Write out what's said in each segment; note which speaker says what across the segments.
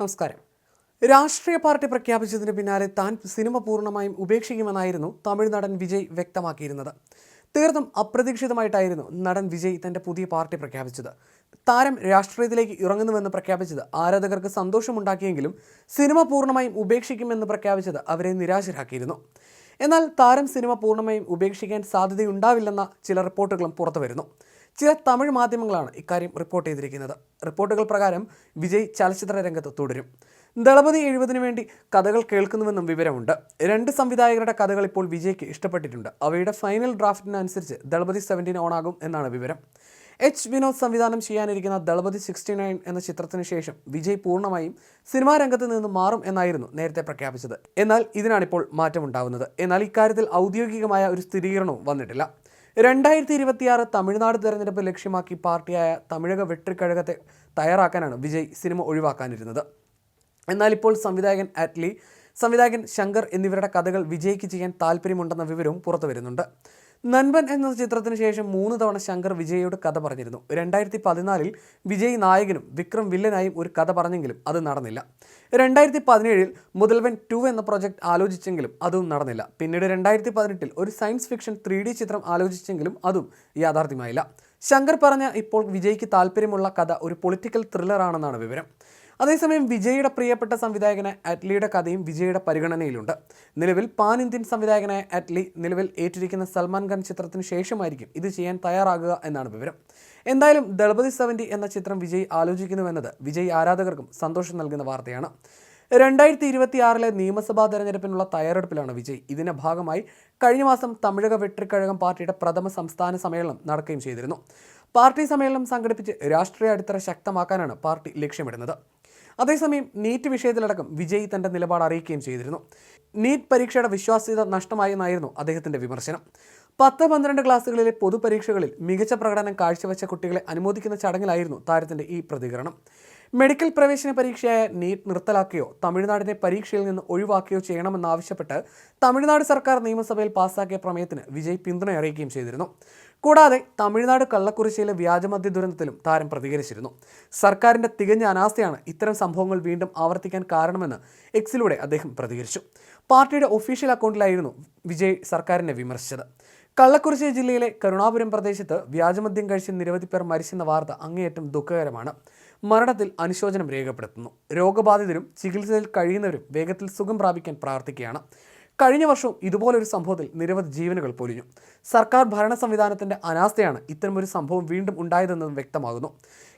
Speaker 1: നമസ്കാരം. രാഷ്ട്രീയ പാർട്ടി പ്രഖ്യാപിച്ചതിന് പിന്നാലെ താൻ സിനിമ പൂർണമായും ഉപേക്ഷിക്കുമെന്നായിരുന്നു തമിഴ് നടൻ വിജയ് വ്യക്തമാക്കിയിരുന്നത്. തീർത്തും അപ്രതീക്ഷിതമായിട്ടായിരുന്നു നടൻ വിജയ് തന്റെ പുതിയ പാർട്ടി പ്രഖ്യാപിച്ചത്. താരം രാഷ്ട്രീയത്തിലേക്ക് ഇറങ്ങുന്നുവെന്ന് പ്രഖ്യാപിച്ചത് ആരാധകർക്ക് സന്തോഷമുണ്ടാക്കിയെങ്കിലും സിനിമ പൂർണമായും ഉപേക്ഷിക്കുമെന്ന് പ്രഖ്യാപിച്ചത് അവരെ നിരാശരാക്കിയിരുന്നു. എന്നാൽ താരം സിനിമ പൂർണമായും ഉപേക്ഷിക്കാൻ സാധ്യതയുണ്ടാവില്ലെന്ന ചില റിപ്പോർട്ടുകളും പുറത്തു വരുന്നു ചില തമിഴ് മാധ്യമങ്ങളാണ് ഇക്കാര്യം റിപ്പോർട്ട് ചെയ്തിരിക്കുന്നത്. റിപ്പോർട്ടുകൾ പ്രകാരം വിജയ് ചലച്ചിത്ര രംഗത്ത് തുടരും. ദളപതി എഴുപതിനു വേണ്ടി കഥകൾ കേൾക്കുന്നുവെന്നും വിവരമുണ്ട്. രണ്ട് സംവിധായകരുടെ കഥകൾ ഇപ്പോൾ വിജയ്ക്ക് ഇഷ്ടപ്പെട്ടിട്ടുണ്ട്. അവയുടെ ഫൈനൽ ഡ്രാഫ്റ്റിനനുസരിച്ച് ദളപതി സെവന്റീൻ ഓണാകും എന്നാണ് വിവരം. എച്ച് വിനോദ് സംവിധാനം ചെയ്യാനിരിക്കുന്ന ദളപതി സിക്സ്റ്റി നയൻ എന്ന ചിത്രത്തിന് ശേഷം വിജയ് പൂർണമായും സിനിമാ രംഗത്ത് നിന്ന് മാറും എന്നായിരുന്നു നേരത്തെ പ്രഖ്യാപിച്ചത്. എന്നാൽ ഇതിനാണിപ്പോൾ മാറ്റമുണ്ടാവുന്നത്. എന്നാൽ ഇക്കാര്യത്തിൽ ഔദ്യോഗികമായ ഒരു സ്ഥിരീകരണവും വന്നിട്ടില്ല. രണ്ടായിരത്തി ഇരുപത്തിയാറ് തമിഴ്നാട് തെരഞ്ഞെടുപ്പ് ലക്ഷ്യമാക്കി പാർട്ടിയായ തമിഴക വെട്രിക്കഴകത്തെ തയ്യാറാക്കാനാണ് വിജയ് സിനിമ ഒഴിവാക്കാനിരുന്നത്. എന്നാൽ ഇപ്പോൾ സംവിധായകൻ അറ്റ്ലി സംവിധായകൻ ശങ്കർ എന്നിവരുടെ കഥകൾ വിജയ്ക്ക് ചെയ്യാൻ താല്പര്യമുണ്ടെന്ന വിവരവും പുറത്തു വരുന്നുണ്ട് നൻപൻ എന്ന ചിത്രത്തിന് ശേഷം മൂന്ന് തവണ ശങ്കർ വിജയയോട് കഥ പറഞ്ഞിരുന്നു. രണ്ടായിരത്തി പതിനാലിൽ വിജയ് നായകനും വിക്രം വില്ലനായും ഒരു കഥ പറഞ്ഞെങ്കിലും അത് നടന്നില്ല. രണ്ടായിരത്തി പതിനേഴിൽ മുതൽവൻ ടു എന്ന പ്രൊജക്ട് ആലോചിച്ചെങ്കിലും അതും നടന്നില്ല. പിന്നീട് രണ്ടായിരത്തി പതിനെട്ടിൽ ഒരു സയൻസ് ഫിക്ഷൻ ത്രീ ചിത്രം ആലോചിച്ചെങ്കിലും അതും യാഥാർത്ഥ്യമായില്ല. ശങ്കർ പറഞ്ഞ ഇപ്പോൾ വിജയ്ക്ക് താല്പര്യമുള്ള കഥ ഒരു പൊളിറ്റിക്കൽ ത്രില്ലറാണെന്നാണ് വിവരം. അതേസമയം വിജയുടെ പ്രിയപ്പെട്ട സംവിധായകനായ അറ്റ്ലിയുടെ കഥയും വിജയുടെ പരിഗണനയിലുണ്ട്. നിലവിൽ പാൻ ഇന്ത്യൻ സംവിധായകനായ അറ്റ്ലി നിലവിൽ ഏറ്റിരിക്കുന്ന സൽമാൻ ഖാൻ ചിത്രത്തിന് ശേഷമായിരിക്കും ഇത് ചെയ്യാൻ തയ്യാറാകുക എന്നാണ് വിവരം. എന്തായാലും ദളപതി സെവന്റി എന്ന ചിത്രം വിജയ് ആലോചിക്കുന്നുവെന്നത് വിജയ് ആരാധകർക്കും സന്തോഷം നൽകുന്ന വാർത്തയാണ്. രണ്ടായിരത്തി ഇരുപത്തി ആറിലെ നിയമസഭാ തെരഞ്ഞെടുപ്പിനുള്ള തയ്യാറെടുപ്പിലാണ് വിജയ്. ഇതിന്റെ ഭാഗമായി കഴിഞ്ഞ മാസം തമിഴക വെട്ടിക്കഴകം പാർട്ടിയുടെ പ്രഥമ സംസ്ഥാന സമ്മേളനം നടക്കുകയും ചെയ്തിരുന്നു. പാർട്ടി സമ്മേളനം സംഘടിപ്പിച്ച് രാഷ്ട്രീയ അടിത്തറ ശക്തമാക്കാനാണ് പാർട്ടി ലക്ഷ്യമിടുന്നത്. അതേസമയം നീറ്റ് വിഷയത്തിലടക്കം വിജയ് തന്റെ നിലപാട് അറിയിക്കുകയും ചെയ്തിരുന്നു. നീറ്റ് പരീക്ഷയുടെ വിശ്വാസ്യത നഷ്ടമായെന്നായിരുന്നു അദ്ദേഹത്തിന്റെ വിമർശനം. പത്ത് പന്ത്രണ്ട് ക്ലാസ്സുകളിലെ പൊതുപരീക്ഷകളിൽ മികച്ച പ്രകടനം കാഴ്ചവെച്ച കുട്ടികളെ അനുമോദിക്കുന്ന ചടങ്ങിലായിരുന്നു താരത്തിന്റെ ഈ പ്രതികരണം. മെഡിക്കൽ പ്രവേശന പരീക്ഷയായ നീറ്റ് നിർത്തലാക്കുകയോ തമിഴ്നാടിനെ പരീക്ഷയിൽ നിന്ന് ഒഴിവാക്കുകയോ ചെയ്യണമെന്നാവശ്യപ്പെട്ട് തമിഴ്നാട് സർക്കാർ നിയമസഭയിൽ പാസാക്കിയ പ്രമേയത്തിന് വിജയ് പിന്തുണ അറിയിക്കുകയും ചെയ്തിരുന്നു. കൂടാതെ തമിഴ്നാട് കള്ളക്കുറിശ്ശിയിലെ വ്യാജമദ്യ ദുരന്തത്തിലും താരം പ്രതികരിച്ചിരുന്നു. സർക്കാരിന്റെ തികഞ്ഞ അനാസ്ഥയാണ് ഇത്തരം സംഭവങ്ങൾ വീണ്ടും ആവർത്തിക്കാൻ കാരണമെന്ന് എക്സിലൂടെ അദ്ദേഹം പ്രതികരിച്ചു. പാർട്ടിയുടെ ഒഫീഷ്യൽ അക്കൗണ്ടിലായിരുന്നു വിജയ് സർക്കാരിനെ വിമർശിച്ചത്. കള്ളക്കുറിശ്ശി ജില്ലയിലെ കരുണാപുരം പ്രദേശത്ത് വ്യാജമദ്യം കഴിച്ച് നിരവധി പേർ മരിച്ചെന്ന വാർത്ത അങ്ങേയറ്റം ദുഃഖകരമാണ്. മരണത്തിൽ അനുശോചനം രേഖപ്പെടുത്തുന്നു. രോഗബാധിതരും ചികിത്സയിൽ കഴിയുന്നവരും വേഗത്തിൽ സുഖം പ്രാപിക്കാൻ പ്രാർത്ഥിക്കുകയാണ്. കഴിഞ്ഞ വർഷവും ഇതുപോലൊരു സംഭവത്തിൽ നിരവധി ജീവനുകൾ പൊലിഞ്ഞു. സർക്കാർ ഭരണ സംവിധാനത്തിന്റെ അനാസ്ഥയാണ് ഇത്തരമൊരു സംഭവം വീണ്ടും ഉണ്ടായതെന്നും വ്യക്തമാകുന്നു.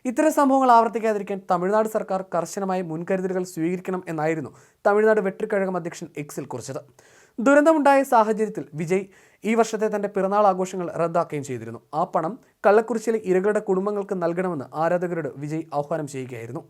Speaker 1: ഇത്തരം സംഭവങ്ങൾ ആവർത്തിക്കാതിരിക്കാൻ തമിഴ്നാട് സർക്കാർ കർശനമായ മുൻകരുതലുകൾ സ്വീകരിക്കണം എന്നായിരുന്നു തമിഴ്നാട് വെട്രിക്കഴകം അധ്യക്ഷൻ എക്സിൽ കുറിച്ചത്. ദുരന്തമുണ്ടായ സാഹചര്യത്തിൽ വിജയ് ഈ വർഷത്തെ തന്റെ പിറന്നാൾ ആഘോഷങ്ങൾ റദ്ദാക്കുകയും ചെയ്തിരുന്നു. ആ പണം കള്ളക്കുറിച്ചിലെ ഇരകളുടെ കുടുംബങ്ങൾക്ക് നൽകണമെന്ന് ആരാധകരോട് വിജയ് ആഹ്വാനം ചെയ്യുകയായിരുന്നു.